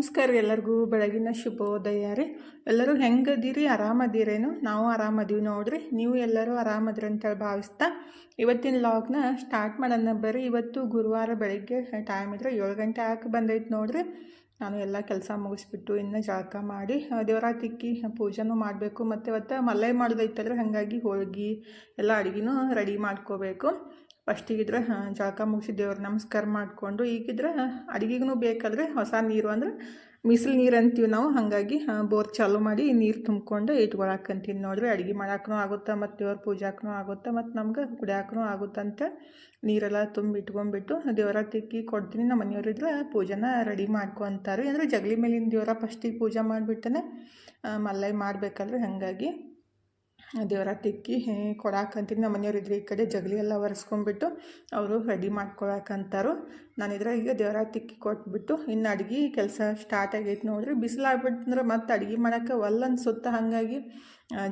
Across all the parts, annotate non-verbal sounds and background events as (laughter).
ನಮಸ್ಕಾರ ಎಲ್ಲರಿಗೂ, ಬೆಳಗಿನ ಶುಭೋದಯ ರೀ. ಎಲ್ಲರೂ ಹೆಂಗದೀರಿ? ಆರಾಮದಿರೇನು? ನಾವು ಆರಾಮದೀವಿ ನೋಡ್ರಿ. ನೀವು ಎಲ್ಲರೂ ಆರಾಮದಿರಿ ಅಂತೇಳಿ ಭಾವಿಸ್ತಾ ಇವತ್ತಿನ ಲಾಗ್ನ ಸ್ಟಾರ್ಟ್ ಮಾಡೋಣ ಬರ್ರಿ. ಇವತ್ತು ಗುರುವಾರ ಬೆಳಗ್ಗೆ ಟೈಮ್ ಇದ್ರೆ ಏಳು ಗಂಟೆ ಹಾಕಿ ಬಂದೈತೆ ನೋಡ್ರಿ. ನಾನು ಎಲ್ಲ ಕೆಲಸ ಮುಗಿಸ್ಬಿಟ್ಟು ಇನ್ನು ಜಳಕ ಮಾಡಿ ದೇವರ ದೇವರಾತಿಕ್ಕಿ ಪೂಜೆನೂ ಮಾಡಬೇಕು. ಮತ್ತು ಇವತ್ತು ಮಲ್ಲೆ ಮಾಡೋದೈತಲ್ರಿ, ಹಾಗಾಗಿ ಹೋಳ್ಗೆ, ಎಲ್ಲ ಅಡುಗೆನೂ ರೆಡಿ ಮಾಡ್ಕೋಬೇಕು. ಫಸ್ಟಿಗಿದ್ರೆ ಜಳಕ ಮುಗಿಸಿ ದೇವ್ರ ನಮಸ್ಕಾರ ಮಾಡಿಕೊಂಡು, ಈಗಿದ್ರೆ ಅಡುಗೆಗೂ ಬೇಕಾದ್ರೆ ಹೊಸ ನೀರು ಅಂದ್ರೆ ಮಿಸಲ್ ನೀರು ಅಂತೀವಿ ನಾವು, ಹಾಗಾಗಿ ಬೋರ್ ಚಾಲು ಮಾಡಿ ನೀರು ತುಂಬಿಕೊಂಡು ಇಟ್ಕೊಳಕ್ಕಂತೀನಿ ನೋಡ್ರಿ ಅಡುಗೆ ಮಾಡಕ್ಕೂ ಆಗುತ್ತೆ ಮತ್ತು ದೇವ್ರ ಪೂಜಾಕ್ಕೂ ಆಗುತ್ತೆ ಮತ್ತು ನಮ್ಗೆ ಕುಡಿಯಾಕೂ ಆಗುತ್ತಂತ ನೀರೆಲ್ಲ ತುಂಬಿ ಇಟ್ಕೊಂಡ್ಬಿಟ್ಟು ದೇವರ ತಿಕ್ಕಿ ಕೊಡ್ತೀನಿ. ನಮ್ಮ ಮನೆಯವರಿದ್ರೆ ಪೂಜೆನ ರೆಡಿ ಮಾಡ್ಕೊತಾರೆ ಅಂದರೆ ಜಗಲಿ ಮೇಲಿನ ದೇವರ ಫಸ್ಟಿಗೆ ಪೂಜೆ ಮಾಡಿಬಿಟ್ಟನೆ ಮಲ್ಲೈ ಮಾಡಬೇಕಾದ್ರೆ ಹಾಗಾಗಿ ದೇವರ ತಿಕ್ಕಿ ಕೊಡಾಕಂತೀನಿ, ನಮ್ಮ ಮನೆಯವ್ರು ಇದ್ರೆ ಈ ಕಡೆ ಜಗಲಿ ಎಲ್ಲ ಒರೆಸ್ಕೊಂಡ್ಬಿಟ್ಟು ಅವರು ರೆಡಿ ಮಾಡ್ಕೊಳಕಂತಾರು. ನಾನಿದ್ರೆ ಈಗ ದೇವರ ತಿಕ್ಕಿ ಕೊಟ್ಬಿಟ್ಟು, ಇನ್ನು ಅಡುಗೆ ಕೆಲಸ ಸ್ಟಾರ್ಟ್ ಆಗೈತೆ ನೋಡ್ರಿ. ಬಿಸಿಲಾಗ್ಬಿಟ್ಟಂದ್ರೆ ಮತ್ತೆ ಅಡುಗೆ ಮಾಡೋಕ್ಕೆ ಒಲ್ಲೊಂದು ಸುತ್ತ ಹಾಗಾಗಿ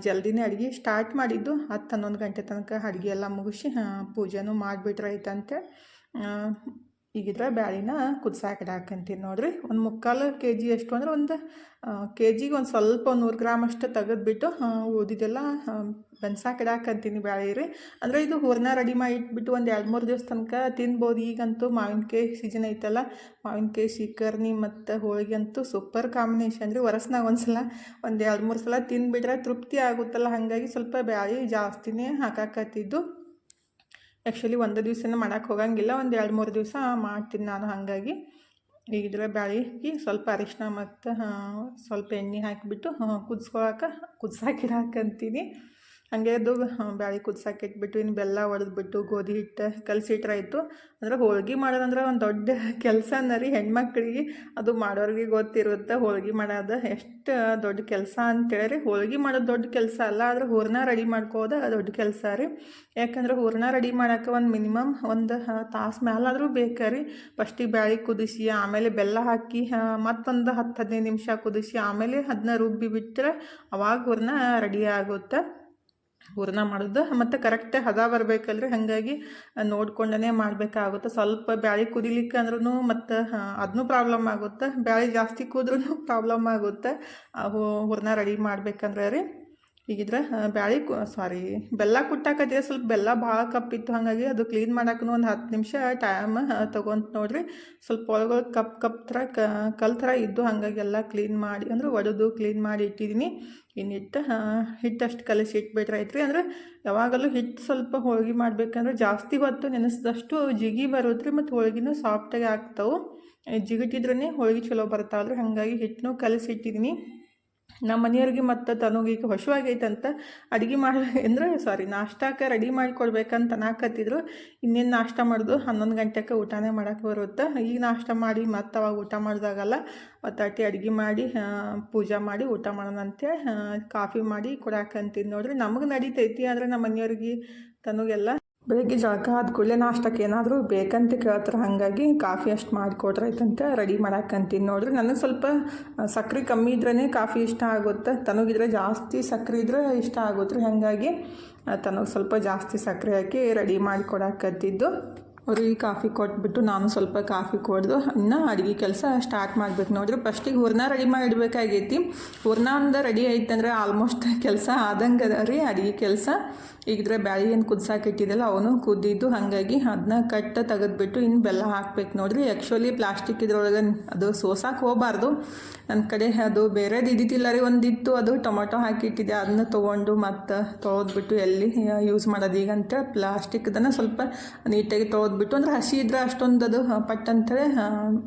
ಜಲ್ದಿನೇ ಅಡುಗೆ ಸ್ಟಾರ್ಟ್ ಮಾಡಿದ್ದು. ಹತ್ತು ಹನ್ನೊಂದು ಗಂಟೆ ತನಕ ಅಡುಗೆ ಎಲ್ಲ ಮುಗಿಸಿ ಪೂಜೆನೂ ಮಾಡಿಬಿಟ್ರೆ ಐತಂತೆ ಈಗಿದ್ರೆ ಬ್ಯಾಳಿನ ಕುದಿಸಾಕಿಡಾಕಂತೀನಿ ನೋಡಿರಿ. ಒಂದು ಮುಕ್ಕಾಲು ಕೆ ಜಿ ಅಷ್ಟು ಅಂದ್ರೆ ಒಂದು ಕೆ ಜಿಗೆ ಒಂದು ಸ್ವಲ್ಪ ಒಂದು ನೂರು ಗ್ರಾಮ್ ಅಷ್ಟು ತೆಗೆದ್ಬಿಟ್ಟು ಬೆನ್ಸಾಕ ಬೆನ್ಸಾಕಿಡಾಕಂತೀನಿ ಬ್ಯಾಳಿ ರೀ ಅಂದರೆ ಇದು ಹೂರ್ನ ರೆಡಿ ಮಾಡಿ ಇಟ್ಬಿಟ್ಟು ಒಂದು ಎರಡು ಮೂರು ದಿವಸ ತನಕ ತಿನ್ಬೋದು. ಈಗಂತೂ ಮಾವಿನಕಾಯಿ ಸೀಸನ್ ಐತಲ್ಲ, ಮಾವಿನಕಾಯಿ ಸೀಕರ್ನಿ ಮತ್ತು ಹೋಳಿಗೆ ಅಂತೂ ಸೂಪರ್ ಕಾಂಬಿನೇಷನ್ ರೀ. ವರ್ಷನಾಗ ಒಂದು ಸಲ ಒಂದು ಎರಡು ಮೂರು ಸಲ ತಿಂದುಬಿಟ್ರೆ ತೃಪ್ತಿ ಆಗುತ್ತಲ್ಲ. ಹಾಗಾಗಿ ಸ್ವಲ್ಪ ಬ್ಯಾಳಿ ಜಾಸ್ತಿನೇ ಹಾಕಾಕತ್ತಿದ್ದು. ಆ್ಯಕ್ಚುಲಿ ಒಂದು ದಿವಸನ ಮಾಡೋಕ್ಕೆ ಹೋಗಂಗಿಲ್ಲ. ಒಂದು ಎರಡು, ಮೂರು ದಿವಸ ಮಾಡ್ತೀನಿ ನಾನು ಹಾಗಾಗಿ. ಈಗ ಇದರ ಬ್ಯಾಳಿಗೆ ಸ್ವಲ್ಪ ಅರಿಶಿನ ಮತ್ತು ಸ್ವಲ್ಪ ಎಣ್ಣೆ ಹಾಕಿಬಿಟ್ಟು ಕುದಿಸ್ಕೊಳಕ್ಕೆ ಕುದಿಸಾಕಿಡಾಕಂತೀನಿ. ಹಾಗೆ ಅದು ಬ್ಯಾಳಿ ಕುದಿಸಾಕೆ ಇಟ್ಬಿಟ್ಟು ಇನ್ನು ಬೆಲ್ಲ ಒಡೆದ್ಬಿಟ್ಟು, ಗೋಧಿ ಹಿಟ್ಟು ಕಲಸಿಟ್ರೆ ಆಯಿತು. ಅಂದ್ರೆ ಹೋಳ್ಗೆ ಮಾಡೋದಂದ್ರೆ ಒಂದು ದೊಡ್ಡ (laughs) ಕೆಲಸನ ರೀ ಹೆಣ್ಮಕ್ಳಿಗೆ. ಅದು ಮಾಡೋರಿಗೆ ಗೊತ್ತಿರುತ್ತೆ, ಹೋಳ್ಗೆ ಮಾಡೋದು ಎಷ್ಟು ದೊಡ್ಡ ಕೆಲಸ ಅಂತೇಳಿ ಹೋಳ್ಗೆ ಮಾಡೋದು ದೊಡ್ಡ ಕೆಲಸ ಅಲ್ಲ, ಆದರೆ ಹೂರಣ ರೆಡಿ ಮಾಡ್ಕೋದು ದೊಡ್ಡ ಕೆಲಸ ರೀ. ಯಾಕಂದ್ರೆ ಹೂರ್ಣ ರೆಡಿ ಮಾಡೋಕ್ಕೆ ಒಂದು ಮಿನಿಮಮ್ ಒಂದು ತಾಸು ಮೇಲಾದರೂ ಬೇಕಾ ರೀ. ಫಸ್ಟಿಗೆ ಬ್ಯಾಳಿ ಕುದಿಸಿ, ಆಮೇಲೆ ಬೆಲ್ಲ ಹಾಕಿ ಮತ್ತೊಂದು ಹತ್ತು ಹದಿನೈದು ನಿಮಿಷ ಕುದಿಸಿ, ಆಮೇಲೆ ಅದನ್ನ ರುಬ್ಬಿ ಬಿಟ್ಟರೆ ಅವಾಗ ಹೂರ್ಣ ರೆಡಿ ಆಗುತ್ತೆ. ಹೂರಣ ಮಾಡೋದು. ಮತ್ತು ಕರೆಕ್ಟ್ ಹದ ಬರಬೇಕಲ್ರಿ, ಹಾಗಾಗಿ ನೋಡ್ಕೊಂಡೇ ಮಾಡಬೇಕಾಗುತ್ತೆ. ಸ್ವಲ್ಪ ಬ್ಯಾಳಿ ಕುದಿಲಿಕ್ಕೆ ಅಂದ್ರೂ ಮತ್ತು ಅದನ್ನೂ ಪ್ರಾಬ್ಲಮ್ ಆಗುತ್ತೆ. ಬ್ಯಾಳಿ ಜಾಸ್ತಿ ಕುದ್ರೂ ಪ್ರಾಬ್ಲಮ್ (laughs) ಆಗುತ್ತೆ. ಹೂರಣ ರೆಡಿ ಮಾಡ್ಬೇಕಂದ್ರೆ ರೀ. ಈಗಿದ್ರೆ ಬ್ಯಾಳಿ ಕು, ಸಾರಿ, ಬೆಲ್ಲ ಕುಟ್ಟಾಕತ್ತಿದೆ ಸ್ವಲ್ಪ ಬೆಲ್ಲ ಭಾಳ ಕಪ್ಪಿತ್ತು ಹಾಗಾಗಿ ಅದು ಕ್ಲೀನ್ ಮಾಡೋಕ್ಕೂ ಒಂದು ಹತ್ತು ನಿಮಿಷ ಟೈಮ್ ತೊಗೊಂತ ನೋಡ್ರಿ. ಸ್ವಲ್ಪ ಒಳಗೊಳ ಕಪ್ ಕಪ್ ಥರ ಕಲ್ ಥರ ಇದ್ದು ಹಾಗಾಗಿ ಎಲ್ಲ ಕ್ಲೀನ್ ಮಾಡಿ, ಅಂದ್ರೆ ಒಡೆದು ಕ್ಲೀನ್ ಮಾಡಿ ಇಟ್ಟಿದ್ದೀನಿ ಇನ್ನು ಹಿಟ್ಟು ಹಿಟ್ಟಷ್ಟು ಕಲಸಿ ಇಟ್ಬಿಟ್ರೆ ರೀ ಅಂದ್ರೆ ಯಾವಾಗಲೂ ಹಿಟ್ಟು ಸ್ವಲ್ಪ ಹೋಳಿಗೆ ಮಾಡಬೇಕಂದ್ರೆ ಜಾಸ್ತಿ ಹೊತ್ತು ನೆನೆಸಿದಷ್ಟು ಜಿಗಿ ಬರೋದ್ರಿ ಮತ್ತು ಹೋಳ್ಗಿನೂ ಸಾಫ್ಟಾಗಿ ಆಗ್ತಾವೆ. ಜಿಗಿಟಿದ್ರೇ ಹೋಳಿಗೆ ಚಲೋ ಬರ್ತಾವಲ್ರಿ, ಹಾಗಾಗಿ ಹಿಟ್ಟನ್ನೂ ಕಲಸಿ ಇಟ್ಟಿದ್ದೀನಿ ನಮ್ಮ ಮನೆಯವ್ರಿಗೆ ಮತ್ತು ತನಗೆ ಈಗ ಹೊಶವಾಗೈತಂತ ಅಡುಗೆ ಮಾಡಿ ಸಾರಿ ನಾಷ್ಟಕ್ಕೆ ರೆಡಿ ಮಾಡಿ ಕೊಡ್ಬೇಕಂತ ಅನ್ನಕತ್ತಿದ್ರು. ಇನ್ನೇನು ನಾಷ್ಟ ಮಾಡೋದು? ಹನ್ನೊಂದು ಗಂಟೆಗೆ ಊಟನೇ ಮಾಡೋಕೆ ಬರುತ್ತೆ. ಈಗ ನಾಷ್ಟ ಮಾಡಿ ಮತ್ತು ಅವಾಗ ಊಟ ಮಾಡಿದಾಗಲ್ಲ. ಒತ್ತಾಟಿ ಅಡುಗೆ ಮಾಡಿ ಪೂಜೆ ಮಾಡಿ ಊಟ ಮಾಡೋಣ ಅಂತೇಳಿ ಆ, ಕಾಫಿ ಮಾಡಿ ಕೊಡಾಕಂತೀನಿ ನೋಡ್ರಿ. ನಮಗೆ ನಡೀತೈತಿ ಆದರೆ ನಮ್ಮ ಮನೆಯವ್ರಿಗೆ ತನಗೆಲ್ಲ ಬೆಳಗ್ಗೆ ಜಳಕ ಆದ ಕೂಡಲೇ ನಾಷ್ಟಕ್ಕೆ ಏನಾದರೂ ಬೇಕಂತ ಕೇಳ್ತಾರೆ, ಹಾಗಾಗಿ ಕಾಫಿ ಅಷ್ಟು ಮಾಡಿಕೊಡ್ರೆ ಆಯ್ತಂತ, ರೆಡಿ ಮಾಡಾಕಂತೀನಿ ನೋಡ್ರಿ. ನನಗೆ ಸ್ವಲ್ಪ ಸಕ್ಕರೆ ಕಮ್ಮಿ ಇದ್ರೇ ಕಾಫಿ ಇಷ್ಟ ಆಗುತ್ತೆ. ತನಗಿದ್ರೆ ಜಾಸ್ತಿ ಸಕ್ಕರೆ ಇದ್ರೆ ಇಷ್ಟ ಆಗುತ್ತೆ ಹಾಗಾಗಿ ತನಗೆ ಸ್ವಲ್ಪ ಜಾಸ್ತಿ ಸಕ್ಕರೆ ಹಾಕಿ ರೆಡಿ ಮಾಡಿ ಅವ್ರಿಗೆ ಕಾಫಿ ಕೊಟ್ಬಿಟ್ಟು ನಾನು ಸ್ವಲ್ಪ ಕಾಫಿ ಕೊಡ್ದು ಇನ್ನು ಅಡುಗೆ ಕೆಲಸ ಸ್ಟಾರ್ಟ್ ಮಾಡ್ಬೇಕು. ನೋಡ್ರಿ ಫಸ್ಟಿಗೆ ಹೂರ್ಣ ರೆಡಿ ಮಾಡಿ ಇಡಬೇಕಾಗೈತಿ ಹೂರ್ಣ ಒಂದು ರೆಡಿ ಐತಂದ್ರೆ ಆಲ್ಮೋಸ್ಟ್ ಕೆಲಸ ಆದಂಗೆ ಅದ ರೀ ಅಡುಗೆ ಕೆಲಸ. ಈಗಿದ್ರೆ ಬ್ಯಾಳಿ ಏನು ಕುದ್ಸಾಕೆ ಇಟ್ಟಿದ್ದಲ್ಲ, ಅವನು ಕುದ್ದಿದ್ದು ಹಾಗಾಗಿ ಅದನ್ನ ಕಟ್ಟ ತೆಗೆದ್ಬಿಟ್ಟು ಇನ್ನು ಬೆಲ್ಲ ಹಾಕ್ಬೇಕು. ನೋಡಿರಿ ಆ್ಯಕ್ಚುಲಿ ಪ್ಲಾಸ್ಟಿಕ್ ಇದ್ರೊಳಗೆ ಅದು ಸೋಸಾಕೆ ಹೋಗಬಾರ್ದು. ನನ್ನ ಕಡೆ ಅದು ಬೇರೆದು ಇದ್ದಿದ್ದಿಲ್ಲ ರೀ, ಒಂದಿತ್ತು ಅದು ಟೊಮೊಟೊ ಹಾಕಿ ಇಟ್ಟಿದ್ದೆ. ಅದನ್ನ ತೊಗೊಂಡು ಮತ್ತು ತೊಳೆದ್ಬಿಟ್ಟು ಎಲ್ಲಿ ಯೂಸ್ ಮಾಡೋದು ಈಗಂತ ಪ್ಲಾಸ್ಟಿಕ್ದನ್ನು ಸ್ವಲ್ಪ ನೀಟಾಗಿ ತೊಳೆದ್ಬಿಟ್ಟು ಅಂದ್ರೆ ಹಸಿ ಇದ್ರೆ ಅಷ್ಟೊಂದು ಅದು ಪಟ್